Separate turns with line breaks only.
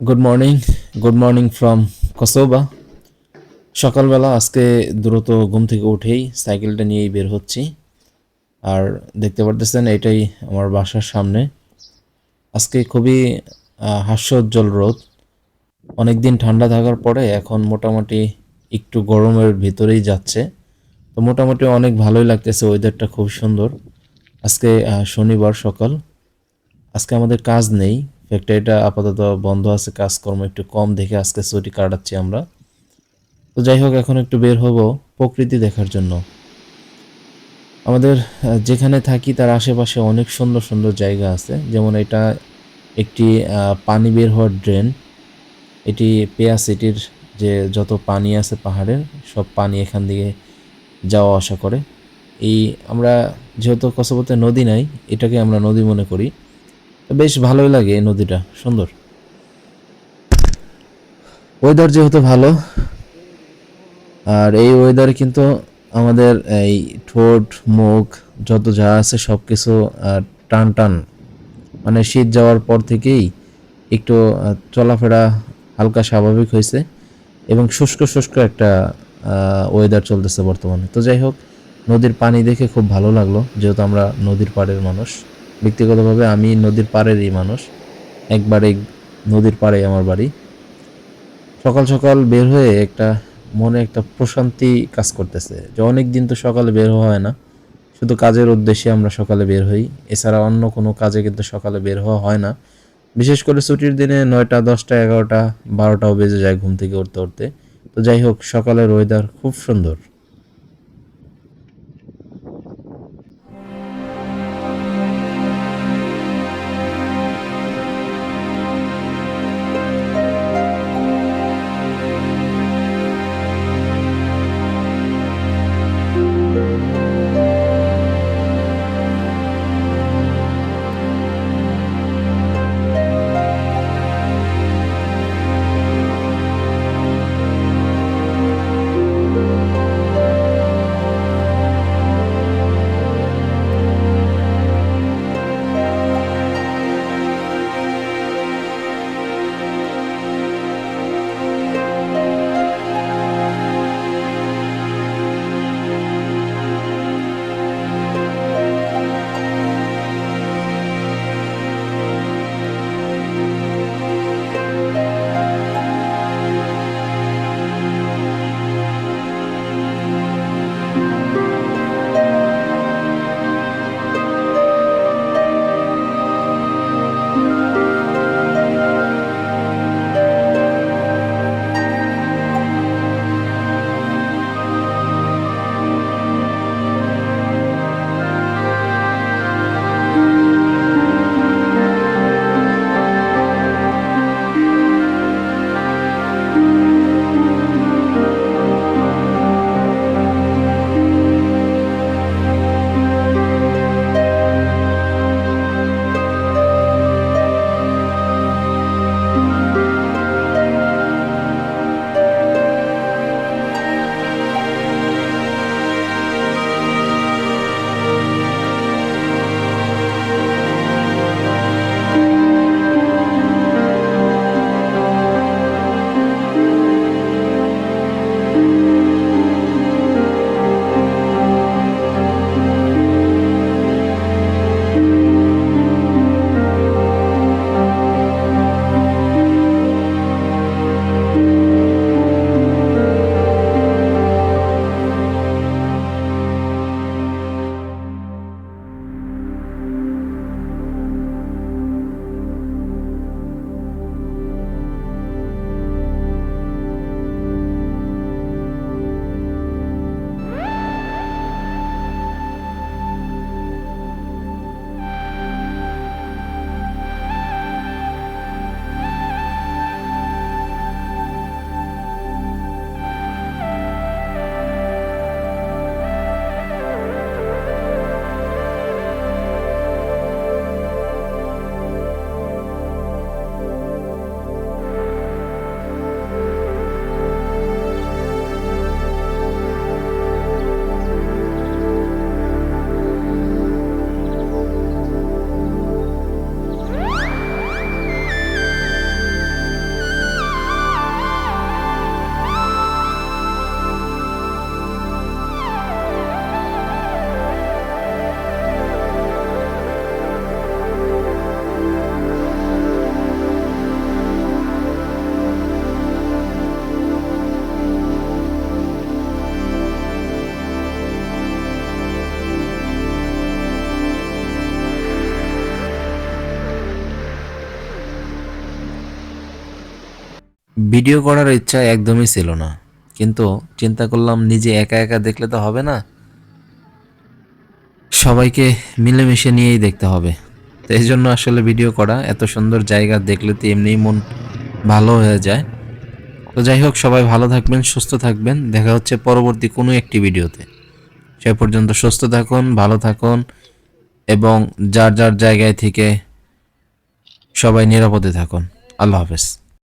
Good morning good morning from Kasba সকালবেলা আজকে দ্রুত ঘুম থেকে উঠেই সাইকেলটা নিয়েই বের হচ্ছি। আর দেখতে পারতেছেন, এটাই আমার বাসার সামনে। আজকে খুবই হাস্যোজ্জ্বল রোদ। অনেক দিন ঠান্ডা থাকার পরে এখন মোটামুটি একটু গরমের ভিতরেই যাচ্ছে। তো মোটামুটি অনেক ভালোই লাগতেছে ওয়েদারটা খুব সুন্দর। আজকে শনিবার সকাল। আজকে আমাদের কাজ নেই। ফ্যাক্টরিটা আপাতত বন্ধ আছে, কাজকর্ম একটু কম দেখে আজকে ছুটি কাটাচ্ছি আমরা। তো যাই হোক, এখন একটু বের হব প্রকৃতি দেখার জন্য। আমাদের যেখানে থাকি তার আশেপাশে অনেক সুন্দর সুন্দর জায়গা আছে। যেমন এটা একটি পানি বের হওয়ার ড্রেন। এটি পেয়া সিটির যে যত পানি আছে পাহাড়ের, সব পানি এখান দিয়ে যাওয়া আসা করে। এই আমরা যেহেতু কসবতে নদী নাই, এটাকে আমরা নদী মনে করি। বেশ ভালোই লাগে এই নদীটা, সুন্দর। ওয়েদার যেহেতু ভালো, আর এই ওয়েদারে কিন্তু আমাদের এই ঠোঁট, মুখ, যত যা আছে সব কিছু টান টান। মানে শীত যাওয়ার পর থেকেই একটু চলাফেরা হালকা স্বাভাবিক হয়েছে এবং শুষ্ক শুষ্ক একটা ওয়েদার চলতেছে বর্তমানে। তো যাই হোক, নদীর পানি দেখে খুব ভালো লাগল, যেহেতু আমরা নদীর পাড়ের মানুষ। ব্যক্তিগতভাবে আমি নদীর পাড়েরই মানুষ। একবারে নদীর পাড়ে আমার বাড়ি। সকাল সকাল বের হয়ে একটা মনে একটা প্রশান্তি কাজ করতেছে যে অনেক দিন তো সকালে বের হওয়া হয় না। শুধু কাজের উদ্দেশ্যে আমরা সকালে বের হই। এছাড়া অন্য কোনো কাজে কিন্তু সকালে বের হওয়া হয় না। বিশেষ করে ছুটির দিনে নয়টা, দশটা, এগারোটা, বারোটাও বেজে যায় ঘুম থেকে উঠতে উঠতে। তো যাই হোক, সকালের ওয়েদার খুব সুন্দর। ভিডিও করার ইচ্ছা একদমই ছিল না। কিন্তু চিন্তা করলাম নিজে একা একা দেখলে তো হবে না। সবাইকে মিলেমিশে নিয়েই দেখতে হবে। তো এই জন্য আসলে ভিডিও করা, এত সুন্দর জায়গা দেখলে তো এমনিই মন ভালো হয়ে যায়। তো যাই হোক, সবাই ভালো থাকবেন, সুস্থ থাকবেন। দেখা হচ্ছে পরবর্তী কোনো একটি ভিডিওতে। সে পর্যন্ত সুস্থ থাকুন, ভালো থাকুন এবং যার যার জায়গায় থেকে সবাই নিরাপদে থাকুন। আল্লাহ হাফেজ।